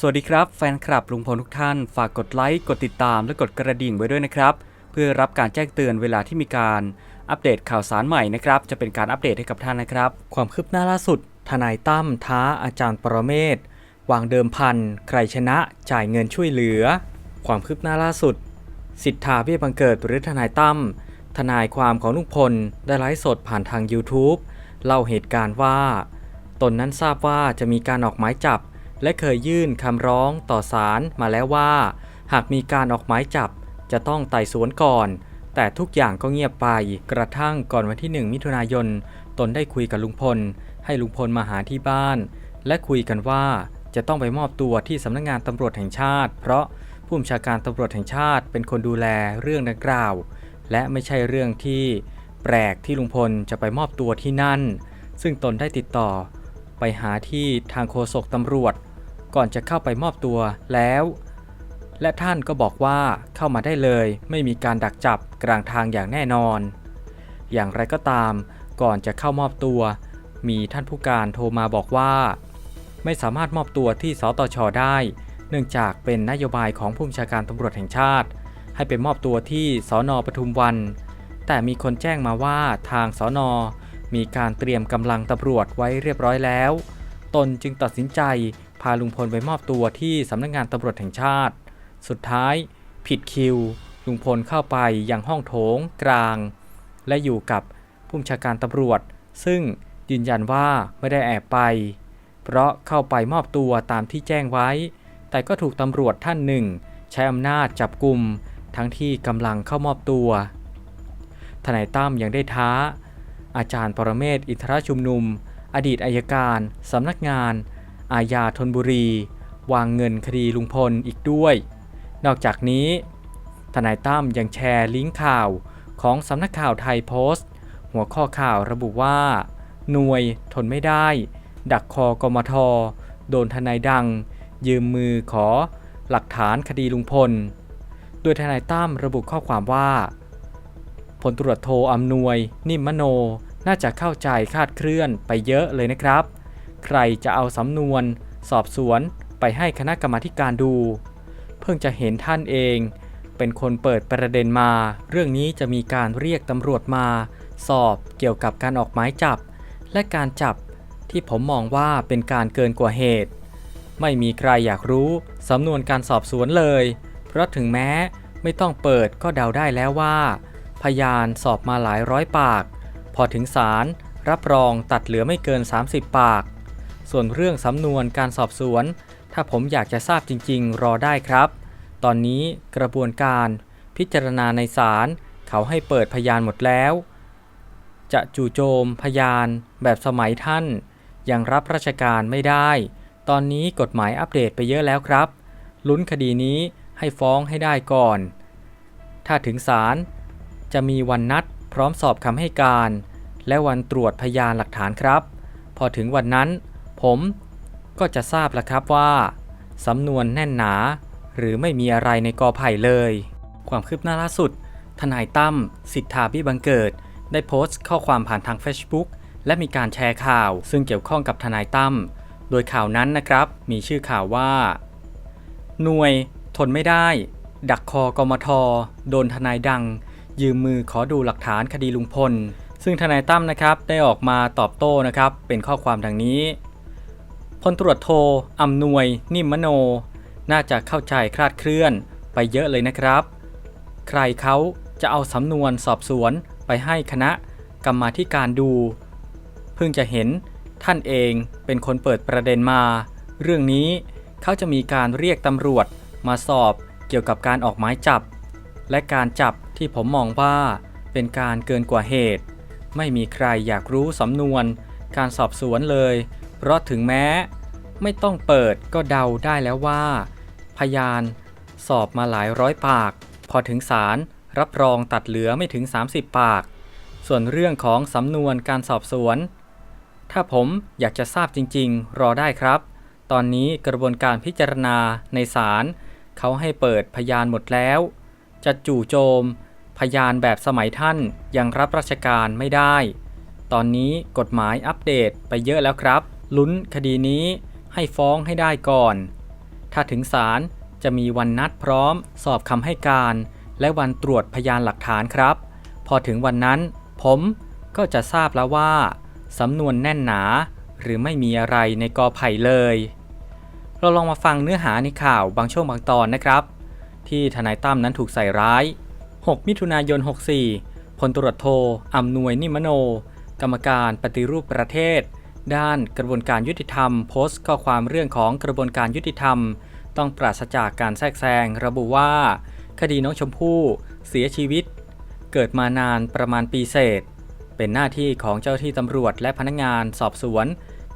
สวัสดีครับแฟนคลับลุงพลทุกท่าน ฝากกดไลค์ กดติดตามและกดกระดิ่งไว้ด้วยนะครับ เพื่อรับการแจ้งเตือนเวลาที่มีการอัปเดตข่าวสารใหม่นะครับ จะเป็นการอัปเดตให้กับท่านนะครับ ความคืบหน้าล่าสุด ทนายตั้มท้าอาจารย์ปรเมศวางเดิมพัน ใครชนะจ่ายเงินช่วยเหลือ ความคืบหน้าล่าสุด สิทธาเบี้ยบังเกิดหรือทนายตั้มทนายความของลุงพลได้ไลฟ์สดผ่านทาง YouTube เล่าเหตุการณ์ว่า ตนนั้นทราบว่าจะมีการออกหมายจับ และเคยยื่นคำร้องต่อศาลมาแล้วว่า หากมีการออกหมายจับจะต้องไต่สวนก่อน แต่ทุกอย่างก็เงียบไปกระทั่งก่อนวันที่ 1 มิถุนายน ตนได้คุยกับลุงพล ให้ลุงพลมาหาที่บ้าน และคุยกันว่าจะต้องไปมอบตัวที่สำนักงานตำรวจแห่งชาติ เพราะผู้บัญชาการตำรวจแห่งชาติเป็นคนดูแลเรื่องดังกล่าว และไม่ใช่เรื่องที่แปลกที่ลุงพลจะไปมอบตัวที่นั่น ซึ่งตนได้ติดต่อ ไปหาที่ทางโฆษกตำรวจ ก่อนจะเข้าไปมอบตัวแล้ว และท่านก็บอกว่าเข้ามาได้เลยไม่มีการดักจับกลางทางอย่างแน่นอน อย่างไรก็ตาม ก่อนจะเข้ามอบตัว มีท่านผู้การโทรมาบอกว่า ไม่สามารถมอบตัวที่สตชได้ เนื่องจากเป็นนโยบายของผู้บัญชาการตำรวจแห่งชาติ ให้ไปมอบตัวที่สอนอปทุมวัน แต่มีคนแจ้งมาว่าทางสอนอมีการเตรียมกำลังตำรวจไว้เรียบร้อยแล้ว ตนจึงตัดสินใจาลุงพลไปมอบตัวที่สำนักงานตำรวจแห่งชาติ สุดท้าย ผิดคิว ลุงพลเข้าไปยังห้องโถงกลาง และอยู่กับผู้บัญชาการตำรวจ ซึ่งยืนยันว่าไม่ได้แอบไป เพราะเข้าไปมอบตัวตามที่แจ้งไว้ แต่ก็ถูกตำรวจท่านหนึ่ง ใช้อำนาจจับกลุ่มทั้งที่กำลังเข้ามอบตัวทนายตั้มยังได้ท้า อาจารย์ปรเมศอินทรชุมนุม อดีตอายการสำนักงาน อาญาธนบุรี วางเงินคดีลุงพลอีกด้วย นอกจากนี้ ทนายตั้มยังแชร์ลิงก์ข่าวของสำนักข่าวไทยโพสต์ หัวข้อข่าวระบุว่า หน่วยทนไม่ได้ ดักคอกมท โดนทนายดัง ยืมมือขอ หลักฐานคดีลุงพล โดยทนายตั้มระบุข้อความว่าพลตรวจโทอำนวย นิมมโน น่าจะเข้าใจคาดเคลื่อนไปเยอะเลยนะครับ ใครจะเอาสำนวน สอบสวนไปให้คณะกรรมาการดู เพิ่งจะเห็นท่านเอง เป็นคนเปิดประเด็นมา เรื่องนี้จะมีการเรียกตำรวจมา สอบเกี่ยวกับการออกหมายจับ และการจับที่ผมมองว่าเป็นการเกินกว่าเหตุ ไม่มีใครอยากรู้สำนวนการสอบสวนเลย เพราะถึงแม้ไม่ต้องเปิดก็เดาได้แล้วว่า พยานสอบมาหลายร้อยปาก พอถึงศาลรับรองตัดเหลือไม่เกิน 30 ปาก ส่วนเรื่องสำนวนการสอบสวน ถ้าผมอยากจะทราบจริง ๆ รอได้ครับ ตอนนี้กระบวนการพิจารณาในศาลเขาให้เปิดพยานหมดแล้ว จะจู่โจมพยานแบบสมัยท่าน ยังรับราชการไม่ได้ ตอนนี้กฎหมายอัปเดตไปเยอะแล้วครับ ลุ้นคดีนี้ให้ฟ้องให้ได้ก่อน ถ้าถึงศาลจะมีวันนัดพร้อมสอบคำให้การ และวันตรวจพยานหลักฐานครับ พอถึงวันนั้น ผมก็จะทราบแล้วครับว่าสำนวนแน่นหนา หรือไม่มีอะไรในกอไผ่เลย ความคืบหน้าล่าสุด ทนายตั้มสิทธาบิบังเกิด ได้โพสต์ข้อความผ่านทาง Facebook และมีการแชร์ข่าว ซึ่งเกี่ยวข้องกับทนายตั้มโดยข่าวนั้นนะครับ มีชื่อข่าวว่า หน่วย ทนไม่ได้ ดักคอกมทโดนทนายดัง ยืมมือขอดูหลักฐานคดีลุงพล ซึ่งทนายตั้มนะครับได้ออกมาตอบโต้นะครับ เป็นข้อความดังนี้ ลตรวจโทอำนวย นิมมโน น่าจะเข้าใจคลาดเคลื่อนไปเยอะเลยนะครับ ใครเขาจะเอาสำนวนสอบสวนไปให้คณะกรรมาธิการดู เพิ่งจะเห็นท่านเองเป็นคนเปิดประเด็นมา เรื่องนี้เขาจะมีการเรียกตำรวจมาสอบเกี่ยวกับการออกหมายจับ และการจับที่ผมมองว่าเป็นการเกินกว่าเหตุ ไม่มีใครอยากรู้สำนวนการสอบสวนเลย เพราะถึงแม้ไม่ต้องเปิดก็เดาได้แล้วว่า พยานสอบมาหลายร้อยปาก พอถึงศาลรับรองตัดเหลือไม่ถึง 30 ปาก ส่วนเรื่องของสำนวนการสอบสวน ถ้าผมอยากจะทราบจริง ๆ รอได้ครับ ตอนนี้กระบวนการพิจารณาในศาลเขาให้เปิดพยานหมดแล้ว จะจู่โจม พยานแบบสมัยท่านยังรับราชการไม่ได้ ตอนนี้กฎหมายอัปเดตไปเยอะแล้วครับ ลุ้นคดีนี้ให้ฟ้องให้ได้ก่อน ถ้าถึงศาลจะมีวันนัดพร้อม สอบคำให้การ และวันตรวจพยานหลักฐานครับ พอถึงวันนั้น ผมก็จะทราบแล้วว่าสำนวนแน่นหนาหรือไม่มีอะไรในกอไผ่เลย เราลองมาฟังเนื้อหาในข่าวบางช่วงบางตอนนะครับ ที่ทนายตั้มนั้นถูกใส่ร้าย 6 มิถุนายน 64พลตรวจโทอำนวยนิมโน กรรมการปฏิรูปประเทศ ด้านกระบวนการยุติธรรมโพสต์ข้อความเรื่องของกระบวนการยุติธรรม ต้องปราศจากการแทรกแซงระบุว่า คดีน้องชมพู่ เสียชีวิต เกิดมานานประมาณปีเศษ เป็นหน้าที่ของเจ้าที่ตำรวจและพนักงานสอบสวน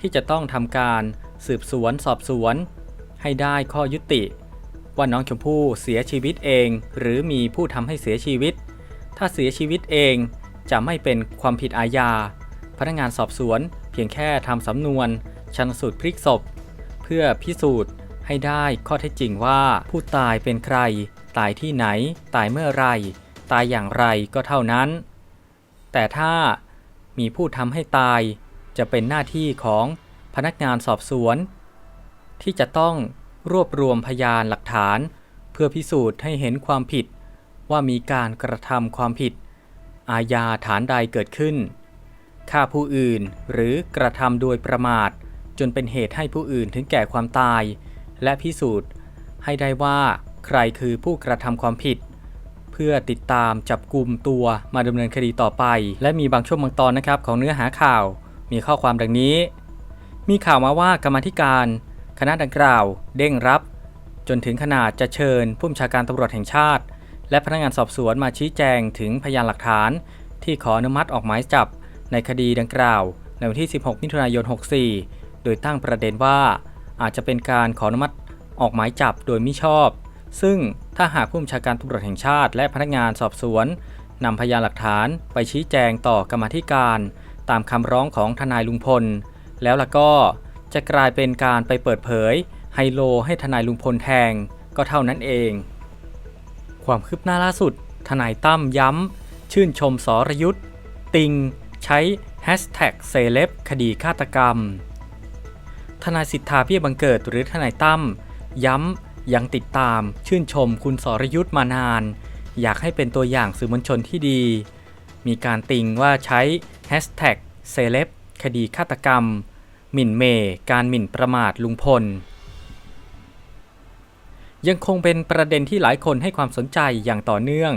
ที่จะต้องทำการสืบสวนสอบสวน ให้ได้ข้อยุติ ว่าน้องชมพู่เสียชีวิตเอง หรือมีผู้ทำให้เสียชีวิต ถ้าเสียชีวิตเองจะไม่เป็นความผิดอาญาพนักงานสอบสวน พียงแค่ทำสำนวนชันสูตรพลิกศพ เพื่อพิสูจน์ให้ได้ข้อเท็จจริงว่าผู้ตายเป็นใคร ตายที่ไหน ตายเมื่อไร ตายอย่างไรก็เท่านั้น แต่ถ้ามีผู้ทำให้ตายจะเป็นหน้าที่ของพนักงานสอบสวน ที่จะต้องรวบรวมพยานหลักฐาน เพื่อพิสูจน์ให้เห็นความผิด ว่ามีการกระทำความผิด อาญาฐานใดเกิดขึ้น ฆ่าผู้อื่น หรือกระทำโดยประมาท จนเป็นเหตุให้ผู้อื่นถึงแก่ความตาย และพิสูจน์ ให้ได้ว่าใครคือผู้กระทำความผิด เพื่อติดตามจับกลุ่มตัวมาดำเนินคดีต่อไป และมีบางช่วงบางตอนนะครับของเนื้อหาข่าวมีข้อความดังนี้ มีข่าวมาว่ากรรมธิการ คณะดังกล่าว เด้งรับ จนถึงขนาดจะเชิญผู้บัญชาการตำรวจแห่งชาติ และพนักงานสอบสวนมาชี้แจงถึงพยานหลักฐาน ที่ขออนุมัติออกหมายจับ ในคดีดังกล่าว ในวันที่ 16 มิถุนายน 64 โดยตั้งประเด็นว่า อาจจะเป็นการขออนุมัติออกหมายจับโดยมิชอบ ซึ่งถ้าหากผู้บัญชาการตำรวจแห่งชาติและพนักงานสอบสวนนำพยานหลักฐานไปชี้แจงต่อกรรมธิการ ตามคำร้องของทนายลุงพล แล้วล่ะก็จะกลายเป็นการไปเปิดเผยไฮโลให้ทนายลุงพลแทงก็เท่านั้นเอง ความคืบหน้าล่าสุด ทนายตั้มย้ำ ชื่นชมสรยุทธ์ติง ใช้แฮชแท็กเซเลบคดีฆาตกรรม ทนายสิทธาเบี้ยบังเกิดหรือทนายตั้มย้ำยังติดตามชื่นชมคุณสรยุทธ์มานาน อยากให้เป็นตัวอย่างสื่อมวลชนที่ดี มีการติงว่าใช้แฮชแท็กเซเลบคดีฆาตกรรม หมิ่นเมย์การหมิ่นประมาทลุงพล ยังคงเป็นประเด็นที่หลายคนให้ความสนใจอย่างต่อเนื่อง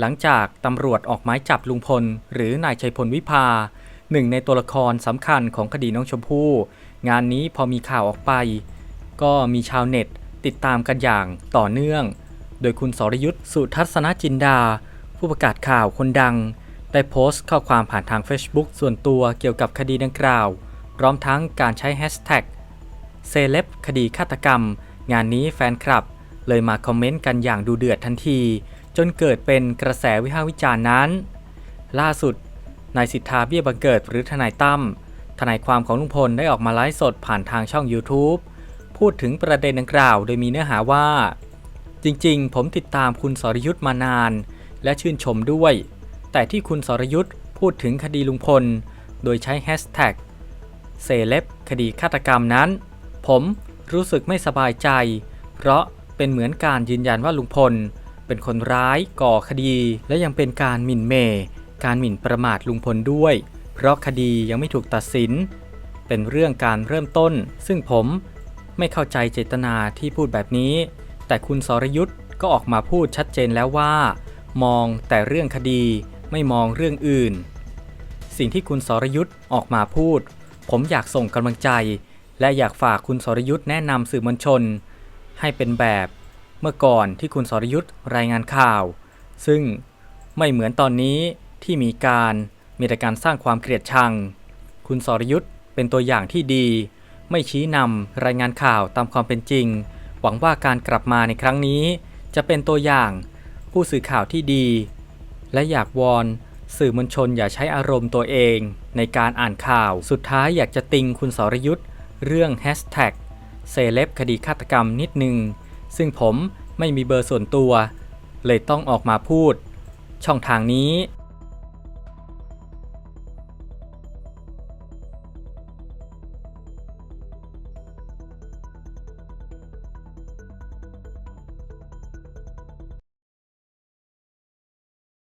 หลังจากตำรวจออกหมายจับลุงพล หรือนายชัยพลวิภาหนึ่งในตัวละครสำคัญของคดีน้องชมพู่ งานนี้พอมีข่าวออกไป ก็มีชาวเน็ตติดตามกันอย่างต่อเนื่อง โดยคุณสรยุทธ์สุทัศนจินดา ผู้ประกาศข่าวคนดัง ได้โพสต์ข้อความผ่านทาง Facebook ส่วนตัวเกี่ยวกับคดีดังกล่าว พร้อมทั้งการใช้แฮชแท็กเซเลบคดีฆาตกรรม งานนี้แฟนคลับ เลยมาคอมเมนต์กันอย่างดูเดือดทันที นเกิดเป็นกระแสวิพากษ์วิจารณ์นั้น ล่าสุดนายสิทธาเบี้ยบังเกิดหรือทนายตั้มทนายความของลุงพลได้ออกมาไลฟ์สดผ่านทางช่อง YouTube พูดถึงประเด็นดังกล่าว โดยมีเนื้อหาว่า จริงๆ ผมติดตามคุณสรยุทธ์มานาน และชื่นชมด้วย แต่ที่คุณสรยุทธ์พูดถึงคดีลุงพล โดยใช้แฮชแท็กเซเลบคดีฆาตกรรมนั้น ผมรู้สึกไม่สบายใจ เพราะเป็นเหมือนการยืนยันว่าลุงพล เป็นคนร้ายก่อคดี และยังเป็นการหมิ่นเมย์การหมิ่นประมาทลุงพลด้วย เพราะคดียังไม่ถูกตัดสิน เป็นเรื่องการเริ่มต้น ซึ่งผมไม่เข้าใจเจตนาที่พูดแบบนี้ แต่คุณสรยุทธ์ก็ออกมาพูดชัดเจนแล้วว่า มองแต่เรื่องคดีไม่มองเรื่องอื่น สิ่งที่คุณสรยุทธ์ออกมาพูด ผมอยากส่งกำลังใจ และอยากฝากคุณสรยุทธ์แนะนำสื่อมวลชน ให้เป็นแบบ เมื่อก่อนที่คุณสรยุทธ์รายงานข่าว ซึ่งไม่เหมือนตอนนี้ที่มีการมีแต่การสร้างความเกลียดชัง คุณสรยุทธ์เป็นตัวอย่างที่ดี ไม่ชี้นำรายงานข่าวตามความเป็นจริง หวังว่าการกลับมาในครั้งนี้ จะเป็นตัวอย่างผู้สื่อข่าวที่ดี และอยากวอนสื่อมวลชนอย่าใช้อารมณ์ตัวเอง ในการอ่านข่าวสุดท้ายอยากจะติงคุณสรยุทธ์เรื่องแฮชแท็กเซเลบคดีฆาตกรรมนิดนึง ซึ่งผมไม่มีเบอร์ส่วนตัว เลยต้องออกมาพูด ช่องทางนี้